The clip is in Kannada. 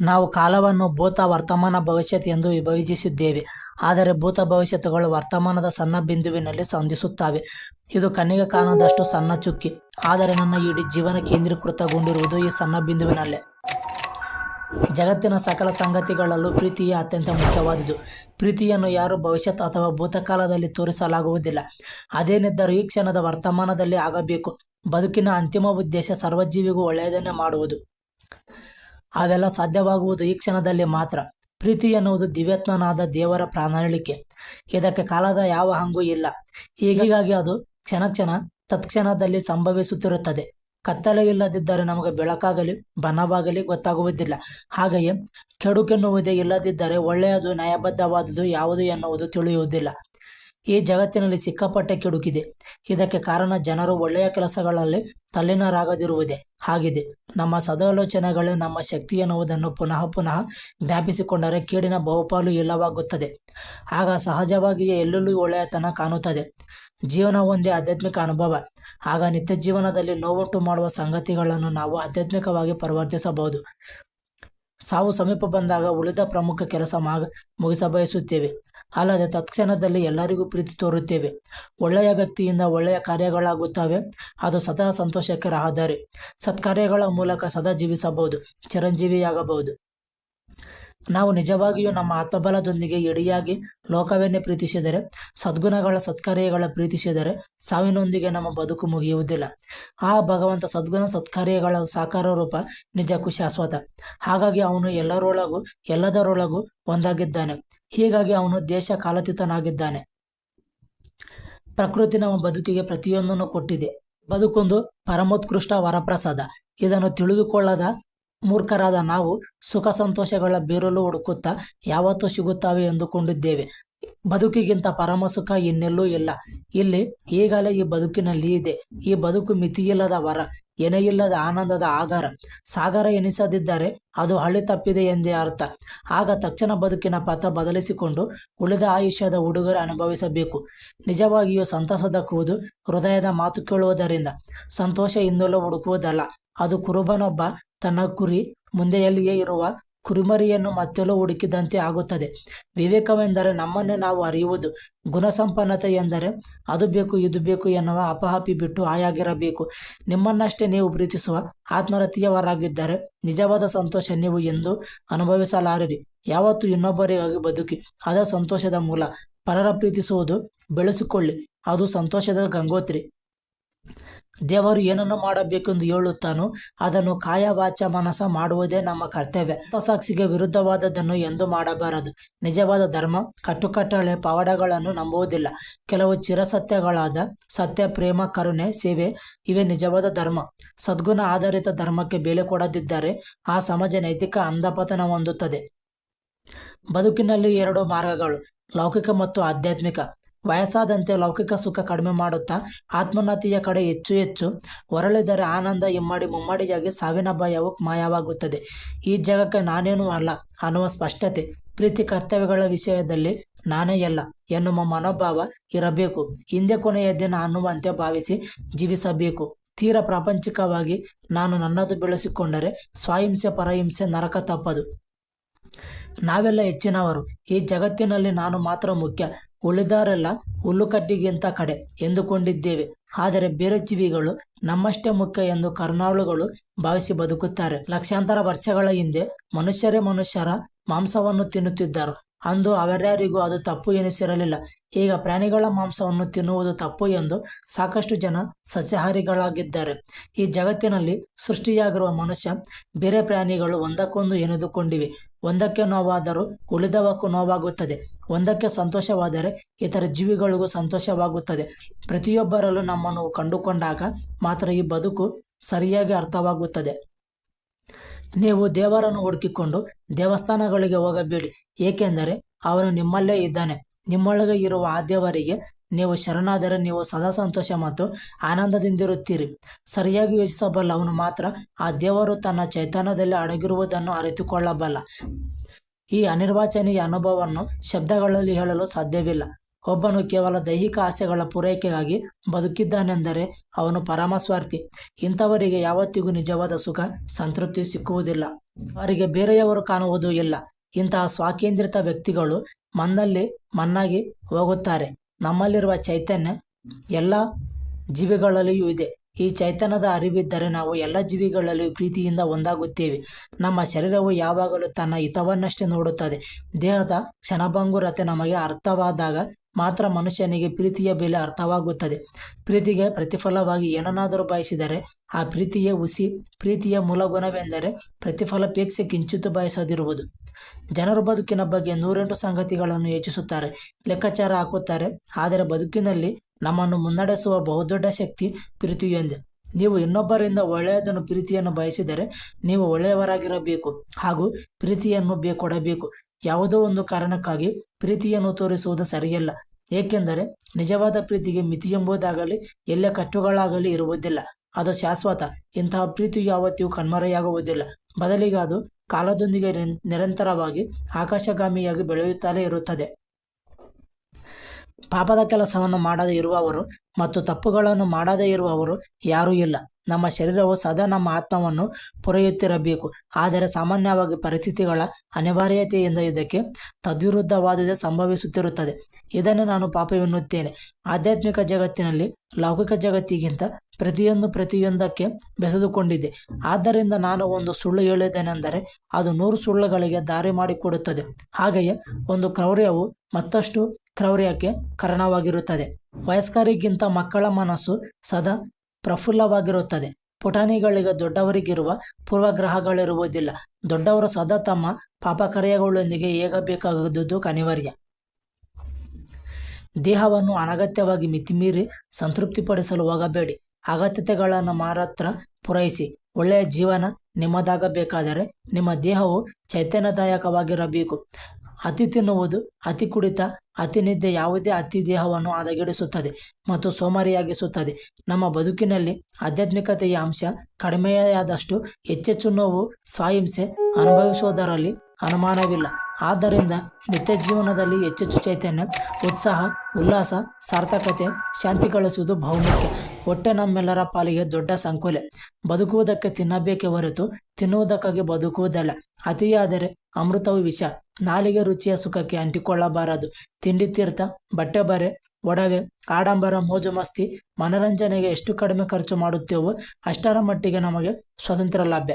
ನಾವು ಕಾಲವನ್ನು ಭೂತ ವರ್ತಮಾನ ಭವಿಷ್ಯತ್ ಎಂದು ವಿಭಜಿಸಿದ್ದೇವೆ. ಆದರೆ ಭೂತ ಭವಿಷ್ಯತ್ತುಗಳು ವರ್ತಮಾನದ ಸಣ್ಣ ಬಿಂದುವಿನಲ್ಲಿ ಸಂಧಿಸುತ್ತವೆ. ಇದು ಕಣ್ಣಿಗೆ ಕಾಣದಷ್ಟು ಸಣ್ಣ ಚುಕ್ಕಿ. ಆದರೆ ನನ್ನ ಇಡೀ ಜೀವನ ಕೇಂದ್ರೀಕೃತಗೊಂಡಿರುವುದು ಈ ಸಣ್ಣ ಬಿಂದುವಿನಲ್ಲೇ. ಜಗತ್ತಿನ ಸಕಲ ಸಂಗತಿಗಳಲ್ಲೂ ಪ್ರೀತಿಯೇ ಅತ್ಯಂತ ಮುಖ್ಯವಾದುದು. ಪ್ರೀತಿಯನ್ನು ಯಾರು ಭವಿಷ್ಯತ್ ಅಥವಾ ಭೂತಕಾಲದಲ್ಲಿ ತೋರಿಸಲಾಗುವುದಿಲ್ಲ. ಅದೇನಿದ್ದರೂ ಈ ಕ್ಷಣದ ವರ್ತಮಾನದಲ್ಲಿ ಆಗಬೇಕು. ಬದುಕಿನ ಅಂತಿಮ ಉದ್ದೇಶ ಸರ್ವಜೀವಿಗೂ ಒಳ್ಳೆಯದನ್ನೇ ಮಾಡುವುದು. ಅವೆಲ್ಲ ಸಾಧ್ಯವಾಗುವುದು ಈ ಕ್ಷಣದಲ್ಲಿ ಮಾತ್ರ. ಪ್ರೀತಿ ಎನ್ನುವುದು ದಿವ್ಯಾತ್ಮನಾದ ದೇವರ ಪ್ರಾಣಾಳಿಕೆ. ಇದಕ್ಕೆ ಕಾಲದ ಯಾವ ಹಂಗೂ ಇಲ್ಲ. ಹೀಗಾಗಿ ಅದು ಕ್ಷಣ ಕ್ಷಣ ತತ್ಕ್ಷಣದಲ್ಲಿ ಸಂಭವಿಸುತ್ತಿರುತ್ತದೆ. ಕತ್ತಲೆ ಇಲ್ಲದಿದ್ದರೆ ನಮಗೆ ಬೆಳಕಾಗಲಿ ಬಣ್ಣವಾಗಲಿ ಗೊತ್ತಾಗುವುದಿಲ್ಲ. ಹಾಗೆಯೇ ಕೆಡುಕೆನ್ನುವುದೇ ಇಲ್ಲದಿದ್ದರೆ ಒಳ್ಳೆಯದು, ನ್ಯಾಯಬದ್ಧವಾದುದು ಯಾವುದು ಎನ್ನುವುದು ತಿಳಿಯುವುದಿಲ್ಲ. ಈ ಜಗತ್ತಿನಲ್ಲಿ ಸಿಕ್ಕಾಪಟ್ಟೆ ಕೆಡುಕಿದೆ. ಇದಕ್ಕೆ ಕಾರಣ ಜನರು ಒಳ್ಳೆಯ ಕೆಲಸಗಳಲ್ಲಿ ತಲ್ಲಿನರಾಗದಿರುವುದೇ ಆಗಿದೆ ನಮ್ಮ ಸದಾಲೋಚನೆಗಳೇ ನಮ್ಮ ಶಕ್ತಿ ಎನ್ನುವುದನ್ನು ಪುನಃ ಪುನಃ ಜ್ಞಾಪಿಸಿಕೊಂಡರೆ ಕೀಡಿನ ಬಹುಪಾಲು ಇಲ್ಲವಾಗುತ್ತದೆ. ಆಗ ಸಹಜವಾಗಿಯೇ ಎಲ್ಲೆಲ್ಲೂ ಒಳ್ಳೆಯತನ ಕಾಣುತ್ತದೆ. ಜೀವನ ಒಂದೇ ಆಧ್ಯಾತ್ಮಿಕ ಅನುಭವ. ಆಗ ನಿತ್ಯ ಜೀವನದಲ್ಲಿ ನೋವುಂಟು ಮಾಡುವ ಸಂಗತಿಗಳನ್ನು ನಾವು ಆಧ್ಯಾತ್ಮಿಕವಾಗಿ ಪರಿವರ್ತಿಸಬಹುದು. ಸಾವು ಸಮೀಪ ಬಂದಾಗ ಉಳಿದ ಪ್ರಮುಖ ಕೆಲಸ ಮಾಗ ಮುಗಿಸಬಯಸುತ್ತೇವೆ. ಅಲ್ಲದೆ ತತ್ಕ್ಷಣದಲ್ಲಿ ಎಲ್ಲರಿಗೂ ಪ್ರೀತಿ ತೋರುತ್ತೇವೆ. ಒಳ್ಳೆಯ ವ್ಯಕ್ತಿಯಿಂದ ಒಳ್ಳೆಯ ಕಾರ್ಯಗಳಾಗುತ್ತವೆ. ಅದು ಸದಾ ಸಂತೋಷಕರ ಆಧಾರಿ. ಸತ್ಕಾರ್ಯಗಳ ಮೂಲಕ ಸದಾ ಜೀವಿಸಬಹುದು. ಚಿರಂಜೀವಿಯಾಗಬಹುದು. ನಾವು ನಿಜವಾಗಿಯೂ ನಮ್ಮ ಆತ್ಮಬಲದೊಂದಿಗೆ ಎಡಿಯಾಗಿ ಲೋಕವನ್ನೇ ಪ್ರೀತಿಸಿದರೆ, ಸದ್ಗುಣಗಳ ಸತ್ಕಾರ್ಯಗಳ ಪ್ರೀತಿಸಿದರೆ ಸಾವಿನೊಂದಿಗೆ ನಮ್ಮ ಬದುಕು ಮುಗಿಯುವುದಿಲ್ಲ. ಆ ಭಗವಂತ ಸದ್ಗುಣ ಸತ್ಕಾರ್ಯಗಳ ಸಾಕಾರ ರೂಪ ನಿಜಕ್ಕೂ ಶಾಶ್ವತ. ಹಾಗಾಗಿ ಅವನು ಎಲ್ಲರೊಳಗೂ, ಎಲ್ಲದರೊಳಗೂ ಒಂದಾಗಿದ್ದಾನೆ. ಹೀಗಾಗಿ ಅವನು ದೇಶ ಕಾಲತೀತನಾಗಿದ್ದಾನೆ. ಪ್ರಕೃತಿ ನಮ್ಮ ಬದುಕಿಗೆ ಪ್ರತಿಯೊಂದನ್ನು ಕೊಟ್ಟಿದೆ. ಬದುಕೊಂದು ಪರಮೋತ್ಕೃಷ್ಟ ವರಪ್ರಸಾದ. ಇದನ್ನು ತಿಳಿದುಕೊಳ್ಳದ ಮೂರ್ಖರಾದ ನಾವು ಸುಖ ಸಂತೋಷಗಳ ಬೇರಲು ಹುಡುಕುತ್ತಾ ಯಾವತ್ತೂ ಸಿಗುತ್ತವೆ ಎಂದುಕೊಂಡಿದ್ದೇವೆ. ಬದುಕಿಗಿಂತ ಪರಮ ಸುಖ ಇನ್ನೆಲ್ಲೂ ಇಲ್ಲ. ಇಲ್ಲಿ ಈಗಲೇ ಈ ಬದುಕಿನಲ್ಲಿ ಇದೆ. ಈ ಬದುಕು ಮಿತಿಯಿಲ್ಲದ ವರ, ಎನೆಯಿಲ್ಲದ ಆನಂದದ ಆಗಾರ. ಸಾಗರ ಎನಿಸದಿದ್ದರೆ ಅದು ಹಳ್ಳಿ ತಪ್ಪಿದೆ ಎಂದೇ ಅರ್ಥ. ಆಗ ತಕ್ಷಣ ಬದುಕಿನ ಪಥ ಬದಲಿಸಿಕೊಂಡು ಉಳಿದ ಆಯುಷ್ಯದ ಉಡುಗೊರೆ ಅನುಭವಿಸಬೇಕು. ನಿಜವಾಗಿಯೂ ಸಂತಸ ದಕ್ಕುವುದು ಹೃದಯದ ಮಾತು ಕೇಳುವುದರಿಂದ. ಸಂತೋಷ ಇನ್ನೆಲ್ಲೂ ಹುಡುಕುವುದಲ್ಲ. ಅದು ಕುರುಬನೊಬ್ಬ ತನ್ನ ಕುರಿ ಮುಂದೆಯಲ್ಲಿಯೇ ಇರುವ ಕುರಿಮರಿಯನ್ನು ಮತ್ತೆಲ್ಲೋ ಹುಡುಕಿದಂತೆ ಆಗುತ್ತದೆ. ವಿವೇಕವೆಂದರೆ ನಮ್ಮನ್ನೇ ನಾವು ಅರಿಯುವುದು. ಗುಣಸಂಪನ್ನತೆ ಎಂದರೆ ಅದು ಬೇಕು, ಇದು ಬೇಕು ಎನ್ನುವ ಅಪಹಾಪಿ ಬಿಟ್ಟು ಆಯಾಗಿರಬೇಕು ನಿಮ್ಮನ್ನಷ್ಟೇ ನೀವು ಪ್ರೀತಿಸುವ ಆತ್ಮರತಿಯವರಾಗಿದ್ದರೆ ನಿಜವಾದ ಸಂತೋಷ ನೀವು ಎಂದು ಅನುಭವಿಸಲಾರಿರಿ. ಯಾವತ್ತೂ ಇನ್ನೊಬ್ಬರಿಗಾಗಿ ಬದುಕಿ, ಅದ ಸಂತೋಷದ ಮೂಲ. ಪರರ ಪ್ರೀತಿಸುವುದು, ಬೆಳೆಸಿಕೊಳ್ಳಿ, ಅದು ಸಂತೋಷದ ಗಂಗೋತ್ರಿ. ದೇವರು ಏನನ್ನು ಮಾಡಬೇಕೆಂದು ಹೇಳುತ್ತಾನೋ ಅದನ್ನು ಕಾಯವಾಚ ಮನಸ ಮಾಡುವುದೇ ನಮ್ಮ ಕರ್ತವ್ಯ. ಸಾಕ್ಷಿಗೆ ವಿರುದ್ಧವಾದದ್ದನ್ನು ಎಂದು ಮಾಡಬಾರದು. ನಿಜವಾದ ಧರ್ಮ, ಕಟ್ಟುಕಟ್ಟಳೆ ಪವಾಡಗಳನ್ನು ನಂಬುವುದಿಲ್ಲ. ಕೆಲವು ಚಿರಸತ್ಯಗಳಾದ ಸತ್ಯ, ಪ್ರೇಮ, ಕರುಣೆ, ಸೇವೆ, ಇವೆ ನಿಜವಾದ ಧರ್ಮ. ಸದ್ಗುಣ ಆಧಾರಿತ ಧರ್ಮಕ್ಕೆ ಬೆಲೆ ಕೊಡದಿದ್ದರೆ ಆ ಸಮಾಜ ನೈತಿಕ ಅಂಧಪತನ ಹೊಂದುತ್ತದೆ. ಬದುಕಿನಲ್ಲಿ ಎರಡು ಮಾರ್ಗಗಳು, ಲೌಕಿಕ ಮತ್ತು ಆಧ್ಯಾತ್ಮಿಕ. ವಯಸ್ಸಾದಂತೆ ಲೌಕಿಕ ಸುಖ ಕಡಿಮೆ ಮಾಡುತ್ತಾ ಆತ್ಮೋನ್ನತಿಯ ಕಡೆ ಹೆಚ್ಚು ಹೆಚ್ಚು ಹೊರಳಿದರೆ ಆನಂದ ಇಮ್ಮಡಿ ಮುಮ್ಮಡಿಯಾಗಿ ಸಾವಿನ ಭಯವು ಮಾಯವಾಗುತ್ತದೆ. ಈ ಜಗಕ್ಕೆ ನಾನೇನೂ ಅಲ್ಲ ಅನ್ನುವ ಸ್ಪಷ್ಟತೆ ಪ್ರೀತಿ ಕರ್ತವ್ಯಗಳ ವಿಷಯದಲ್ಲಿ ನಾನೇ ಎಲ್ಲ ಎನ್ನುವ ಮನೋಭಾವ ಇರಬೇಕು. ಹಿಂದೆ ಕೊನೆಯ ದಿನ ಅನ್ನುವಂತೆ ಭಾವಿಸಿ ಜೀವಿಸಬೇಕು. ತೀರ ಪ್ರಾಪಂಚಿಕವಾಗಿ ನಾನು ನನ್ನದು ಬೆಳೆಸಿಕೊಂಡರೆ ಸ್ವಹಿಂಸೆ ಪರಹಿಂಸೆ ನರಕ ತಪ್ಪದು. ನಾವೆಲ್ಲ ಹೆಚ್ಚಿನವರು. ಈ ಜಗತ್ತಿನಲ್ಲಿ ನಾನು ಮಾತ್ರ ಮುಖ್ಯ. ಉಳಿದವರೆಲ್ಲ ಹುಲ್ಲುಕಡ್ಡಿಗಿಂತ ಕಡೆ ಎಂದುಕೊಂಡಿದ್ದೇವೆ. ಆದರೆ ಬೇರೆ ಜೀವಿಗಳು ನಮ್ಮಷ್ಟೇ ಮುಖ್ಯ ಎಂದು ಕರ್ನಾಳುಗಳು ಭಾವಿಸಿ ಬದುಕುತ್ತಾರೆ. ಲಕ್ಷಾಂತರ ವರ್ಷಗಳ ಹಿಂದೆ ಮನುಷ್ಯರೇ ಮನುಷ್ಯರ ಮಾಂಸವನ್ನು ತಿನ್ನುತ್ತಿದ್ದರು. ಅಂದು ಅವರ್ಯಾರಿಗೂ ಅದು ತಪ್ಪು ಎನಿಸಿರಲಿಲ್ಲ. ಈಗ ಪ್ರಾಣಿಗಳ ಮಾಂಸವನ್ನು ತಿನ್ನುವುದು ತಪ್ಪು ಎಂದು ಸಾಕಷ್ಟು ಜನ ಸಸ್ಯಾಹಾರಿಗಳಾಗಿದ್ದಾರೆ. ಈ ಜಗತ್ತಿನಲ್ಲಿ ಸೃಷ್ಟಿಯಾಗಿರುವ ಮನುಷ್ಯ ಬೇರೆ ಪ್ರಾಣಿಗಳು ಒಂದಕ್ಕೊಂದು ಎನೆದುಕೊಂಡಿವೆ. ಒಂದಕ್ಕೆ ನೋವಾದರೂ ಉಳಿದವಕ್ಕೂ ನೋವಾಗುತ್ತದೆ, ಒಂದಕ್ಕೆ ಸಂತೋಷವಾದರೆ ಇತರ ಜೀವಿಗಳಿಗೂ ಸಂತೋಷವಾಗುತ್ತದೆ. ಪ್ರತಿಯೊಬ್ಬರಲ್ಲೂ ನಮ್ಮನ್ನು ಕಂಡುಕೊಂಡಾಗ ಮಾತ್ರ ಈ ಬದುಕು ಸರಿಯಾಗಿ ಅರ್ಥವಾಗುತ್ತದೆ. ನೀವು ದೇವರನ್ನು ಹುಡುಕಿಕೊಂಡು ದೇವಸ್ಥಾನಗಳಿಗೆ ಹೋಗಬೇಡಿ, ಏಕೆಂದರೆ ಅವನು ನಿಮ್ಮಲ್ಲೇ ಇದ್ದಾನೆ. ನಿಮ್ಮೊಳಗೆ ಇರುವ ಆ ದೇವರಿಗೆ ನೀವು ಶರಣಾದರೆ ನೀವು ಸದಾ ಸಂತೋಷ ಮತ್ತು ಆನಂದದಿಂದಿರುತ್ತೀರಿ. ಸರಿಯಾಗಿ ಯೋಚಿಸಬಲ್ಲ ಅವನು ಮಾತ್ರ ಆ ದೇವರು ತನ್ನ ಚೈತನ್ಯದಲ್ಲಿ ಅಡಗಿರುವುದನ್ನು ಅರಿತುಕೊಳ್ಳಬಲ್ಲ. ಈ ಅನಿರ್ವಾಚನೀಯ ಅನುಭವವನ್ನು ಶಬ್ದಗಳಲ್ಲಿ ಹೇಳಲು ಸಾಧ್ಯವಿಲ್ಲ. ಒಬ್ಬನು ಕೇವಲ ದೈಹಿಕ ಆಸೆಗಳ ಪೂರೈಕೆಗಾಗಿ ಬದುಕಿದ್ದಾನೆಂದರೆ ಅವನು ಪರಮಸ್ವಾರ್ಥಿ. ಇಂಥವರಿಗೆ ಯಾವತ್ತಿಗೂ ನಿಜವಾದ ಸುಖ, ಸಂತೃಪ್ತಿ ಸಿಕ್ಕುವುದಿಲ್ಲ. ಅವರಿಗೆ ಬೇರೆಯವರು ಕಾಣುವುದು ಇಲ್ಲ. ಇಂತಹ ಸ್ವಾಕೇಂದ್ರಿತ ವ್ಯಕ್ತಿಗಳು ಮನ್ನಲ್ಲಿ ಮನ್ನಾಗಿ ಹೋಗುತ್ತಾರೆ. ನಮ್ಮಲ್ಲಿರುವ ಚೈತನ್ಯ ಎಲ್ಲ ಜೀವಿಗಳಲ್ಲಿಯೂ ಇದೆ. ಈ ಚೈತನ್ಯದ ಅರಿವಿದ್ದರೆ ನಾವು ಎಲ್ಲ ಜೀವಿಗಳಲ್ಲಿಯೂ ಪ್ರೀತಿಯಿಂದ ಒಂದಾಗುತ್ತೇವೆ. ನಮ್ಮ ಶರೀರವು ಯಾವಾಗಲೂ ತನ್ನ ಹಿತವನ್ನಷ್ಟೇ ನೋಡುತ್ತದೆ. ದೇಹದ ಕ್ಷಣಭಂಗುರತೆ ನಮಗೆ ಅರ್ಥವಾದಾಗ ಮಾತ್ರ ಮನುಷ್ಯನಿಗೆ ಪ್ರೀತಿಯ ಬೆಲೆ ಅರ್ಥವಾಗುತ್ತದೆ. ಪ್ರೀತಿಗೆ ಪ್ರತಿಫಲವಾಗಿ ಏನನ್ನಾದರೂ ಬಯಸಿದರೆ ಆ ಪ್ರೀತಿಯ ಉಸಿ, ಪ್ರೀತಿಯ ಮೂಲ ಗುಣವೆಂದರೆ ಪ್ರತಿಫಲಾಪೇಕ್ಷೆ ಕಿಂಚಿತ್ತು ಬಯಸದಿರುವುದು. ಜನರು ಬದುಕಿನ ಬಗ್ಗೆ ನೂರೆಂಟು ಸಂಗತಿಗಳನ್ನು ಯೋಚಿಸುತ್ತಾರೆ, ಲೆಕ್ಕಾಚಾರ ಹಾಕುತ್ತಾರೆ, ಆದರೆ ಬದುಕಿನಲ್ಲಿ ನಮ್ಮನ್ನು ಮುನ್ನಡೆಸುವ ಬಹುದೊಡ್ಡ ಶಕ್ತಿ ಪ್ರೀತಿಯೊಂದೇ. ನೀವು ಇನ್ನೊಬ್ಬರಿಂದ ಒಳ್ಳೆಯದನ್ನು ಪ್ರೀತಿಯನ್ನು ಬಯಸಿದರೆ ನೀವು ಒಳ್ಳೆಯವರಾಗಿರಬೇಕು ಹಾಗೂ ಪ್ರೀತಿಯನ್ನು ಬೇ ಕೊಡಬೇಕು ಯಾವುದೋ ಒಂದು ಕಾರಣಕ್ಕಾಗಿ ಪ್ರೀತಿಯನ್ನು ತೋರಿಸುವುದು ಸರಿಯಲ್ಲ. ಏಕೆಂದರೆ ನಿಜವಾದ ಪ್ರೀತಿಗೆ ಮಿತಿ ಎಂಬುದಾಗಲಿ, ಎಲ್ಲ ಕಟ್ಟುಗಳಾಗಲಿ ಇರುವುದಿಲ್ಲ. ಅದು ಶಾಶ್ವತ. ಇಂತಹ ಪ್ರೀತಿ ಯಾವತ್ತಿಗೂ ಕಣ್ಮರೆಯಾಗುವುದಿಲ್ಲ. ಬದಲಿಗೆ ಅದು ಕಾಲದೊಂದಿಗೆ ನಿರ- ನಿರಂತರವಾಗಿ ಆಕಾಶಗಾಮಿಯಾಗಿ ಬೆಳೆಯುತ್ತಲೇ ಇರುತ್ತದೆ. ಪಾಪದ ಕೆಲಸವನ್ನು ಮಾಡದೇ ಇರುವವರು ಮತ್ತು ತಪ್ಪುಗಳನ್ನು ಮಾಡದೇ ಇರುವವರು ಯಾರೂ ಇಲ್ಲ. ನಮ್ಮ ಶರೀರವು ಸದಾ ನಮ್ಮ ಆತ್ಮವನ್ನು ಪೊರೆಯುತ್ತಿರಬೇಕು. ಆದರೆ ಸಾಮಾನ್ಯವಾಗಿ ಪರಿಸ್ಥಿತಿಗಳ ಅನಿವಾರ್ಯತೆಯಿಂದ ಇದಕ್ಕೆ ತದ್ವಿರುದ್ಧವಾದುದೇ ಸಂಭವಿಸುತ್ತಿರುತ್ತದೆ. ಇದನ್ನು ನಾನು ಪಾಪವೆನ್ನುತ್ತೇನೆ. ಆಧ್ಯಾತ್ಮಿಕ ಜಗತ್ತಿನಲ್ಲಿ ಲೌಕಿಕ ಜಗತ್ತಿಗಿಂತ ಪ್ರತಿಯೊಂದು ಪ್ರತಿಯೊಂದಕ್ಕೆ ಬೆಸೆದುಕೊಂಡಿದೆ ಆದ್ದರಿಂದ ನಾನು ಒಂದು ಸುಳ್ಳು ಹೇಳಿದ್ದೇನೆಂದರೆ ಅದು ನೂರು ಸುಳ್ಳುಗಳಿಗೆ ದಾರಿ ಮಾಡಿಕೊಡುತ್ತದೆ. ಹಾಗೆಯೇ ಒಂದು ಕ್ರೌರ್ಯವು ಮತ್ತಷ್ಟು ಕ್ರೌರ್ಯಕ್ಕೆ ಕಾರಣವಾಗಿರುತ್ತದೆ. ವಯಸ್ಕರಿಗಿಂತ ಮಕ್ಕಳ ಮನಸ್ಸು ಸದಾ ಪ್ರಫುಲ್ಲವಾಗಿರುತ್ತದೆ. ಪುಟಾಣಿಗಳಿಗೆ ದೊಡ್ಡವರಿಗಿರುವ ಪೂರ್ವಗ್ರಹಗಳಿರುವುದಿಲ್ಲ. ದೊಡ್ಡವರು ಸದಾ ತಮ್ಮ ಪಾಪಕಾರ್ಯಗಳೊಂದಿಗೆ ಏಗಬೇಕಾಗದ್ದು ಅನಿವಾರ್ಯ ದೇಹವನ್ನು ಅನಗತ್ಯವಾಗಿ ಮಿತಿಮೀರಿ ಸಂತೃಪ್ತಿಪಡಿಸಲು ಹೋಗಬೇಡಿ. ಅಗತ್ಯತೆಗಳನ್ನು ಮಾತ್ರ ಪೂರೈಸಿ. ಒಳ್ಳೆಯ ಜೀವನ ನಿಮ್ಮದಾಗಬೇಕಾದರೆ ನಿಮ್ಮ ದೇಹವು ಚೈತನ್ಯದಾಯಕವಾಗಿರಬೇಕು. ಅತಿ ತಿನ್ನುವುದು, ಅತಿ ಕುಡಿತ, ಅತಿ ನಿದ್ದೆ ಯಾವುದೇ ಅತಿ ದೇಹವನ್ನು ಹದಗೆಡಿಸುತ್ತದೆ ಮತ್ತು ಸೋಮಾರಿಯಾಗಿಸುತ್ತದೆ. ನಮ್ಮ ಬದುಕಿನಲ್ಲಿ ಆಧ್ಯಾತ್ಮಿಕತೆಯ ಅಂಶ ಕಡಿಮೆಯಾದಷ್ಟು ಹೆಚ್ಚೆಚ್ಚು ನೋವು, ಸ್ವಹಿಂಸೆ ಅನುಭವಿಸುವುದರಲ್ಲಿ ಅನುಮಾನವಿಲ್ಲ. ಆದ್ದರಿಂದ ನಿತ್ಯ ಜೀವನದಲ್ಲಿ ಹೆಚ್ಚೆಚ್ಚು ಚೈತನ್ಯ, ಉತ್ಸಾಹ, ಉಲ್ಲಾಸ, ಸಾರ್ಥಕತೆ, ಶಾಂತಿ ಗಳಿಸುವುದು ಬಹುಮುಖ್ಯ. ಹೊಟ್ಟೆ ನಮ್ಮೆಲ್ಲರ ಪಾಲಿಗೆ ದೊಡ್ಡ ಸಂಕೋಲೆ. ಬದುಕುವುದಕ್ಕೆ ತಿನ್ನಬೇಕೇ ಹೊರತು ತಿನ್ನುವುದಕ್ಕಾಗಿ ಬದುಕುವುದಲ್ಲ. ಅತಿಯಾದರೆ ಅಮೃತವು ವಿಷ. ನಾಲಿಗೆ ರುಚಿಯ ಸುಖಕ್ಕೆ ಅಂಟಿಕೊಳ್ಳಬಾರದು. ತಿಂಡಿ ತೀರ್ಥ, ಬಟ್ಟೆ ಬರೆ, ಒಡವೆ ಆಡಂಬರ ಮೋಜು ಮಸ್ತಿ, ಮನರಂಜನೆಗೆ ಎಷ್ಟು ಕಡಿಮೆ ಖರ್ಚು ಮಾಡುತ್ತೇವೋ ಅಷ್ಟರ ಮಟ್ಟಿಗೆ ನಮಗೆ ಸ್ವತಂತ್ರ ಲಭ್ಯ.